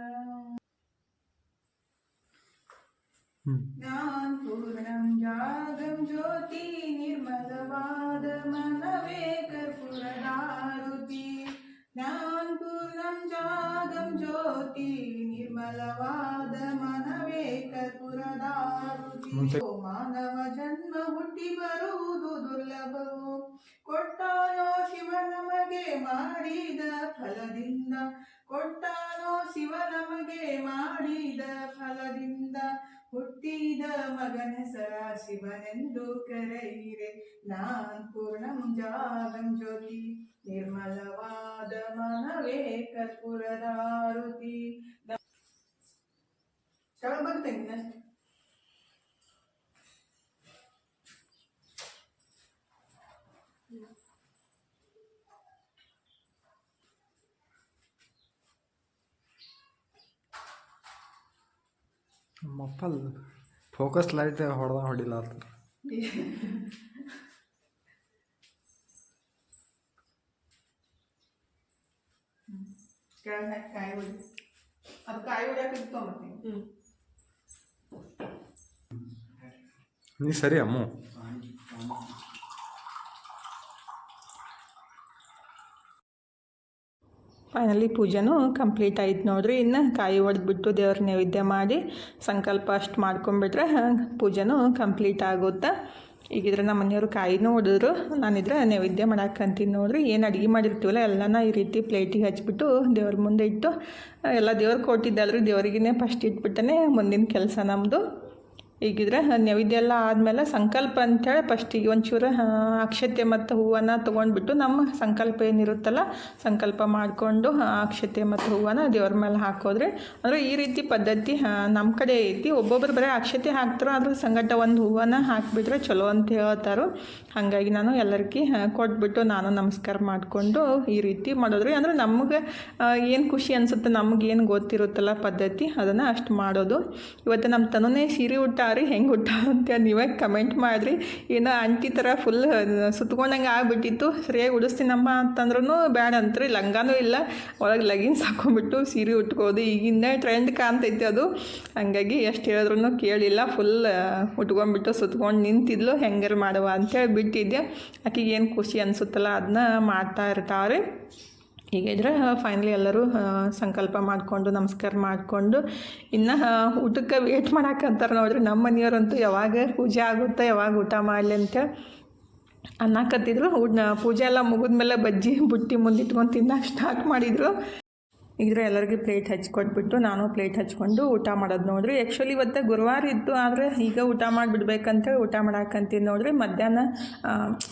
ನಾನ್ ಪೂರ್ಣಂ ಜಾಗಂ ಜ್ಯೋತಿ ನಿರ್ಮಲವಾದ ಮನವೇ ಕರ್ಪೂರದಾರುತಿ ನಾನ್ ಪೂರ್ಣಂ ಜಾಗಂ ಜ್ಯೋತಿ ನಿರ್ಮಲವಾದ ಮನವೇಕ ಪುರದಾರುತಿ ಮಾನವ ಜನ್ಮ ಹುಟ್ಟಿ ಬರುವುದು ದುರ್ಲಭವು? ಕೊಟ್ಟಾನೋ ಶಿವ ನಮಗೆ ಮಾಡಿದ ಫಲದಿಂದ. ಕೊಟ್ಟಾನೋ ಶಿವ ನಮಗೆ ಮಾಡಿದ ಫಲದಿಂದ. ಹುಟ್ಟಿದ ಮಗನ ಹೆಸರ ಶಿವನೆಂದು ಕರೆಯಿರೆ ನಾನ್ ಪೂರ್ಣಂ ಜಾಗಂ ಜ್ಯೋತಿ ನಿರ್ಮಲವಾದ ಮನವೇ ಕರ್ಪೂರದಾರುತಿ ಕೆಳಗೆ ನಮ್ಮಪ್ಪ ಫೋಕಸ್ ಲೈಟ್ ಹೊಡೆದ ಹೊಡಿಲ್ಲ ನೀ ಸರಿ ಅಮ್ಮು. ಫೈನಲಿ ಪೂಜೆನೂ ಕಂಪ್ಲೀಟ್ ಆಯ್ತು ನೋಡ್ರಿ. ಇನ್ನು ಕಾಯಿ ಹೊಡೆದ್ಬಿಟ್ಟು ದೇವ್ರ ನೈವೇದ್ಯ ಮಾಡಿ ಸಂಕಲ್ಪ ಅಷ್ಟು ಮಾಡ್ಕೊಂಬಿಟ್ರೆ ಪೂಜೆನೂ ಕಂಪ್ಲೀಟ್ ಆಗುತ್ತೆ? ಈಗಿದ್ರೆ ನಮ್ಮ ಮನೆಯವರು ಕಾಯಿನೂ ಹೊಡೆದ್ರು ನಾನಿದ್ರೆ ನೈವೇದ್ಯ ಮಾಡಾಕಂತೀನಿ ನೋಡ್ರಿ. ಏನು ಅಡುಗೆ ಮಾಡಿರ್ತೀವಲ್ಲ, ಎಲ್ಲನ ಈ ರೀತಿ ಪ್ಲೇಟಿಗೆ ಹಚ್ಬಿಟ್ಟು ದೇವ್ರ ಮುಂದೆ ಇಟ್ಟು, ಎಲ್ಲ ದೇವ್ರಿಗೆ ಕೊಟ್ಟಿದ್ದಲ್ರಿ ದೇವರಿಗೇ ಫಸ್ಟ್ ಇಟ್ಬಿಟ್ಟನೆ ಮುಂದಿನ ಕೆಲಸ ನಮ್ಮದು ಈಗಿದ್ರೆ ನೈವೇದ್ಯ ಎಲ್ಲ ಆದಮೇಲೆ ಸಂಕಲ್ಪ ಅಂಥೇಳಿ ಫಸ್ಟಿಗೆ ಒಂಚೂರು ಅಕ್ಷತೆ ಮತ್ತು ಹೂವನ್ನು ತೊಗೊಂಡ್ಬಿಟ್ಟು ನಮ್ಮ ಸಂಕಲ್ಪ ಏನಿರುತ್ತಲ್ಲ, ಸಂಕಲ್ಪ ಮಾಡಿಕೊಂಡು ಅಕ್ಷತೆ ಮತ್ತು ಹೂವನ್ನು ದೇವ್ರ ಮೇಲೆ ಹಾಕೋದ್ರೆ. ಅಂದರೆ ಈ ರೀತಿ ಪದ್ಧತಿ ನಮ್ಮ ಕಡೆ ಐತಿ. ಒಬ್ಬೊಬ್ರು ಬರೀ ಅಕ್ಷತೆ ಹಾಕ್ತಾರೋ ಅದ್ರ ಸಂಗಟ ಒಂದು ಹೂವನ್ನು ಹಾಕಿಬಿಟ್ರೆ ಚಲೋ ಅಂತ ಹೇಳ್ತಾರೋ. ಹಾಗಾಗಿ ನಾನು ಎಲ್ಲರಿಗೆ ಕೊಟ್ಬಿಟ್ಟು ನಾನು ನಮಸ್ಕಾರ ಮಾಡಿಕೊಂಡು ಈ ರೀತಿ ಮಾಡೋದ್ರಿ. ಅಂದ್ರೆ ನಮಗೆ ಏನು ಖುಷಿ ಅನಿಸುತ್ತೆ, ನಮ್ಗೆ ಏನು ಗೊತ್ತಿರುತ್ತಲ್ಲ ಪದ್ಧತಿ, ಅದನ್ನು ಅಷ್ಟು ಮಾಡೋದು. ಇವತ್ತು ನಮ್ಮ ತನನೇ ಸೀರೆ ಉಟ್ಟಾರಿ ಹೆಂಗೆ ಹುಟ್ಟ ಅಂತ ನೀವೇ ಕಮೆಂಟ್ ಮಾಡಿರಿ. ಏನೋ ಆಂಟಿ ಥರ ಫುಲ್ ಸುತ್ಕೊಂಡಂಗೆ ಆಗಿಬಿಟ್ಟಿತ್ತು. ಸರಿಯಾಗಿ ಉಡಿಸ್ತೀನಮ್ಮ ಅಂತಂದ್ರೂ ಬೇಡ ಅಂತ್ರಿ. ಲಂಗಾನೂ ಇಲ್ಲ. ಒಳಗೆ ಲಗಿನ್ಸ್ ಹಾಕೊಂಡ್ಬಿಟ್ಟು ಸೀರೆ ಉಟ್ಕೋದು. ಈಗಿಂದ ಟ್ರೆಂಡ್ ಕಾಣ್ತೈತೆ ಅದು. ಹಂಗಾಗಿ ಎಷ್ಟು ಹೇಳಿದ್ರು ಕೇಳಿಲ್ಲ. ಫುಲ್ ಉಟ್ಕೊಂಡ್ಬಿಟ್ಟು ಸುತ್ಕೊಂಡು ನಿಂತಿದ್ಲು. ಹೆಂಗಾರು ಮಾಡುವ ಅಂತೇಳಿ ಬಿಟ್ಟಿದ್ದೆ ಆಕೆಗೆ ಏನು ಖುಷಿ ಅನಿಸುತ್ತಲ್ಲ ಅದನ್ನ ಮಾಡ್ತಾ ಇರ್ತಾವ್ರಿ ಹೀಗಿದ್ರೆ ಫೈನಲಿ ಎಲ್ಲರೂ ಸಂಕಲ್ಪ ಮಾಡಿಕೊಂಡು, ನಮಸ್ಕಾರ ಮಾಡಿಕೊಂಡು, ಇನ್ನು ಊಟಕ್ಕೆ ವೇಟ್ ಮಾಡಾಕಂತಾರೆ ನೋಡ್ರಿ. ನಮ್ಮ ಮನೆಯವರಂತೂ ಯಾವಾಗ ಪೂಜೆ ಆಗುತ್ತೆ, ಯಾವಾಗ ಊಟ ಮಾಡಲಿ ಅಂತೇಳಿ ಅನ್ನಕತ್ತಿದ್ರು. ಊಟ ಪೂಜೆ ಎಲ್ಲ ಮುಗಿದ್ಮೇಲೆ ಬಜ್ಜಿ, ಬುಟ್ಟಿ ಮುಂದಿಟ್ಕೊಂಡು ತಿನ್ನಕ್ಕೆ ಸ್ಟಾರ್ಟ್ ಮಾಡಿದರು. ಇದ್ರೆ ಎಲ್ಲರಿಗೂ ಪ್ಲೇಟ್ ಹಚ್ಕೊಟ್ಬಿಟ್ಟು ನಾನು ಪ್ಲೇಟ್ ಹಚ್ಕೊಂಡು ಊಟ ಮಾಡೋದು ನೋಡ್ರಿ. ಆ್ಯಕ್ಚುಲಿ ಇವತ್ತು ಗುರುವಾರ ಇತ್ತು, ಆದರೆ ಈಗ ಊಟ ಮಾಡಿಬಿಡ್ಬೇಕಂತೇಳಿ ಊಟ ಮಾಡಾಕಂತೀನಿ ನೋಡ್ರಿ. ಮಧ್ಯಾಹ್ನ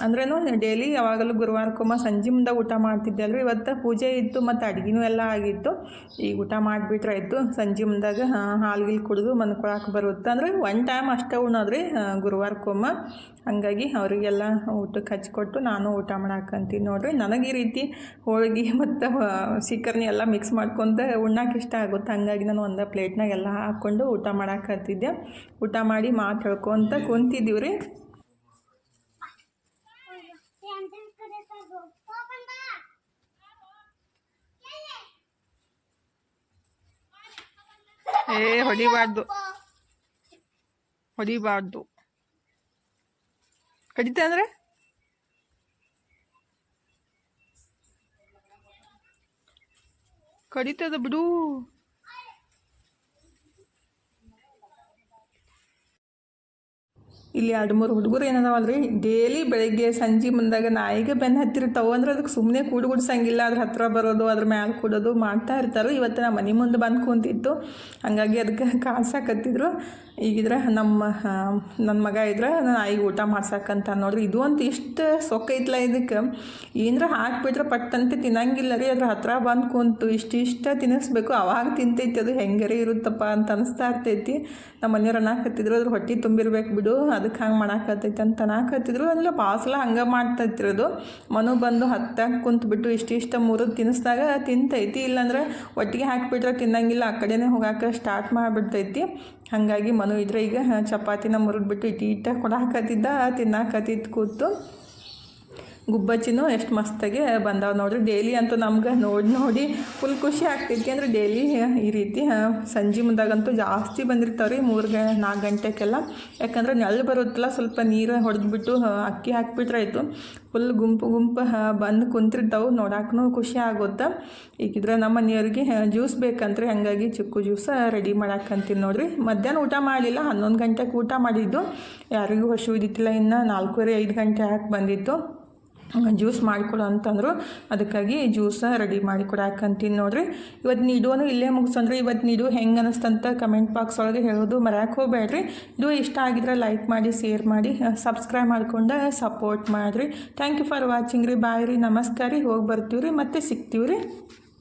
ಅಂದ್ರೂ ಡೈಲಿ ಯಾವಾಗಲೂ ಗುರುವಾರಕ್ಕೊಮ್ಮ ಸಂಜೆ ಮುಂದೆ ಊಟ ಮಾಡ್ತಿದ್ದೆ ಅಲ್ರಿ. ಇವತ್ತು ಪೂಜೆ ಇತ್ತು ಮತ್ತು ಅಡುಗೆನೂ ಎಲ್ಲ ಆಗಿತ್ತು. ಈಗ ಊಟ ಮಾಡಿಬಿಟ್ರೆ ಆಯಿತು. ಸಂಜೆ ಮುಂದಾಗ ಹಾಲು ಗಿಲ್ ಕುಡಿದು ಮನ್ಕೊಳಕ್ಕೆ ಬರುತ್ತೆ. ಅಂದರೆ ಒನ್ ಟೈಮ್ ಅಷ್ಟೇ ಉಣ್ಣೋದ್ರಿ ಗುರುವಾರಕ್ಕೊಮ್ಮ. ಹಾಗಾಗಿ ಅವರಿಗೆಲ್ಲ ಊಟಕ್ಕೆ ಹಚ್ಕೊಟ್ಟು ನಾನು ಊಟ ಮಾಡಾಕಂತೀನಿ ನೋಡ್ರಿ. ನನಗೆ ಈ ರೀತಿ ಹೋಳಿಗೆ (laughs) ಮತ್ತು ಸೀಕರ್ಣಿ ಎಲ್ಲ ಮಿಕ್ಸ್ ಮಾಡ್ಕೊಂತ ಉಣ್ಣಕ್ಕೆ ಇಷ್ಟ ಆಗುತ್ತೆ. ಹಂಗಾಗಿ ನಾನು ಒಂದು ಪ್ಲೇಟ್ನಾಗ ಎಲ್ಲ ಹಾಕ್ಕೊಂಡು ಊಟ ಮಾಡಾಕತ್ತಿದ್ದೆ ಊಟ ಮಾಡಿ ಮಾತು ಹೇಳ್ಕೊತ ಕುಂತಿದ್ದೀವಿ ರೀ ಏ, ಹೊಡಿಬಾರ್ದು. ಹೊಡಿಬಾರ್ದು. ಕಡಿತ ಅಂದ್ರೆ? ಕಡಿತದ ಬಿಡು. ಇಲ್ಲಿ ಎರಡು ಮೂರು ಹುಡುಗರು ಏನದಾವಲ್ರಿ? ಡೇಲಿ ಬೆಳಗ್ಗೆ ಸಂಜೆ ಮುಂದಾಗ ನಾಯಿಗೆ ಬೆನ್ನು ಹತ್ತಿರ್ತಾವೆ ಅಂದ್ರೆ ಅದಕ್ಕೆ ಸುಮ್ಮನೆ ಕೂಡು ಗುಡ್ಸಂಗಿಲ್ಲ. ಅದ್ರ ಹತ್ರ ಬರೋದು, ಅದ್ರ ಮ್ಯಾಲೆ ಕೂಡೋದು ಮಾಡ್ತಾ ಇರ್ತಾರೆ. ಇವತ್ತು ನಾ ಮನೆ ಮುಂದೆ ಬಂದು ಕುಂತಿತ್ತು. ಹಂಗಾಗಿ ಅದಕ್ಕೆ ಕಾಡ್ಸಾಕತ್ತಿದ್ರು ಈಗಿದ್ರೆ ನಮ್ಮ ನನ್ನ ಮಗ ಇದ್ರೆ ನಾನು ಆಯಿಗೆ ಊಟ ಮಾಡ್ಸಕ್ಕಂತ ನೋಡ್ರಿ. ಇದು ಅಂತ ಇಷ್ಟು ಸೊಕ್ಕ ಐತ್ಲ ಇದಕ್ಕೆ. ಏನರ ಹಾಕ್ಬಿಟ್ರೆ ಪಟ್ಟಂತೆ ತಿನ್ನಂಗಿಲ್ಲ ರೀ. ಅದ್ರ ಹತ್ರ ಬಂದು ಕುಂತು ಇಷ್ಟು ಇಷ್ಟ ತಿನ್ನಿಸ್ಬೇಕು. ಅವಾಗ ತಿಂತೈತಿ ಅದು. ಹೆಂಗರೇ ಇರುತ್ತಪ್ಪ ಅಂತ ಅನಿಸ್ತಾ ಇರ್ತೈತಿ. ನಮ್ಮ ಮನೆಯವ್ರು ಅನ್ನಕತ್ತಿದ್ರು ಅದ್ರ ಹೊಟ್ಟೆ ತುಂಬಿರ್ಬೇಕು ಬಿಡು. ಅದಕ್ಕೆ ಹಂಗೆ ಮಾಡಾಕತ್ತೈತಿ ಅಂತ ಅನ್ನಕತ್ತಿದ್ರು ಅಂದ್ರೆ ಬಾಸಲ ಸಲ ಹಂಗೆ ಮಾಡ್ತೈತಿರೋದು ಮನು ಬಂದು ಹತ್ತಾಗ ಕುಂತ್ಬಿಟ್ಟು ಇಷ್ಟಿಷ್ಟ ಮೂರು ತಿನ್ನಿಸ್ದಾಗ ತಿಂತೈತಿ. ಇಲ್ಲಾಂದ್ರೆ ಒಟ್ಟಿಗೆ ಹಾಕಿಬಿಟ್ರೆ ತಿನ್ನಂಗಿಲ್ಲ. ಆ ಕಡೆನೇ ಹೋಗಾಕ ಸ್ಟಾರ್ಟ್ ಮಾಡಿಬಿಡ್ತೈತಿ. ಹಾಗಾಗಿ ಮನು ಇದ್ರೆ ಈಗ ಚಪಾತಿನ ಮುರಿದ್ಬಿಟ್ಟು ಇಟ್ಟು ಇಟ್ಟ ಕೊಡಾಕತ್ತಿದ್ದ ತಿನ್ನಾಕತ್ತಿದ್ದು ಕೂತು ಗುಬ್ಬಚ್ಚಿನೂ ಎಷ್ಟು ಮಸ್ತಾಗಿ ಬಂದಾವೆ ನೋಡ್ರಿ. ಡೈಲಿ ಅಂತೂ ನಮ್ಗೆ ನೋಡಿ ನೋಡಿ ಫುಲ್ ಖುಷಿ ಆಗ್ತೈತಿ. ಅಂದ್ರೆ ಡೈಲಿ ಈ ರೀತಿ ಸಂಜೆ ಮುಂದಾಗಂತೂ ಜಾಸ್ತಿ ಬಂದಿರ್ತಾವೆ ರೀ ಮೂರು ಗ ನಾಲ್ಕು ಗಂಟೆಗೆಲ್ಲ ಯಾಕಂದ್ರೆ ನೆಳ್ಳು ಬರುತ್ತಲ್ಲ, ಸ್ವಲ್ಪ ನೀರು ಹೊಡೆದ್ಬಿಟ್ಟು ಅಕ್ಕಿ ಹಾಕ್ಬಿಟ್ರೆ ಆಯಿತು. ಫುಲ್ ಗುಂಪು ಗುಂಪು ಬಂದು ಕುಂತಿರ್ತಾವೆ. ನೋಡೋಕ್ಕೂ ಖುಷಿ ಆಗುತ್ತೆ. ಈಗಿದ್ರೆ ನಮ್ಮ ಮನೆಯವ್ರಿಗೆ ಜ್ಯೂಸ್ ಬೇಕಂದ್ರೆ ಹಾಗಾಗಿ ಚಿಕ್ಕು ಜ್ಯೂಸ ರೆಡಿ ಮಾಡಾಕಂತೀನಿ ನೋಡ್ರಿ. ಮಧ್ಯಾಹ್ನ ಊಟ ಮಾಡಲಿಲ್ಲ, ಹನ್ನೊಂದು ಗಂಟೆಗೆ ಊಟ ಮಾಡಿದ್ದು. ಯಾರಿಗೂ ಹಸು ಇದ್ದಿತ್ತಿಲ್ಲ ಇನ್ನು ನಾಲ್ಕೂವರೆ, ಐದು ಗಂಟೆ ಹಾಕಿ ಬಂದಿತ್ತು. ಜ್ಯೂಸ್ ಮಾಡಿಕೊಡು ಅಂತಂದರು. ಅದಕ್ಕಾಗಿ ಜ್ಯೂಸ ರೆಡಿ ಮಾಡಿ ಕೊಡಾಕಂತೀನಿ ನೋಡ್ರಿ. ಇವತ್ತು ನೀಡುವನು ಇಲ್ಲೇ ಮುಗಿಸಂದ್ರೆ. ಇವತ್ತು ನೀಡು ಹೆಂಗೆ ಅನ್ನಿಸ್ತಂತ ಕಮೆಂಟ್ ಬಾಕ್ಸ್ ಒಳಗೆ ಹೇಳೋದು ಮರ್ಯಾಕೆ ಹೋಗಬೇಡ್ರಿ. ಇದು ಇಷ್ಟ ಆಗಿದ್ರೆ ಲೈಕ್ ಮಾಡಿ ಶೇರ್ ಮಾಡಿ ಸಬ್ಸ್ಕ್ರೈಬ್ ಮಾಡ್ಕೊಂಡು ಸಪೋರ್ಟ್ ಮಾಡಿರಿ. ಥ್ಯಾಂಕ್ ಯು ಫಾರ್ ವಾಚಿಂಗ್ ರೀ. ಬಾಯ್ ರೀ. ನಮಸ್ಕಾರ ರೀ. ಹೋಗಿ ಬರ್ತೀವಿ ರೀ ಮತ್ತೆ ಸಿಗ್ತೀವಿ ರೀ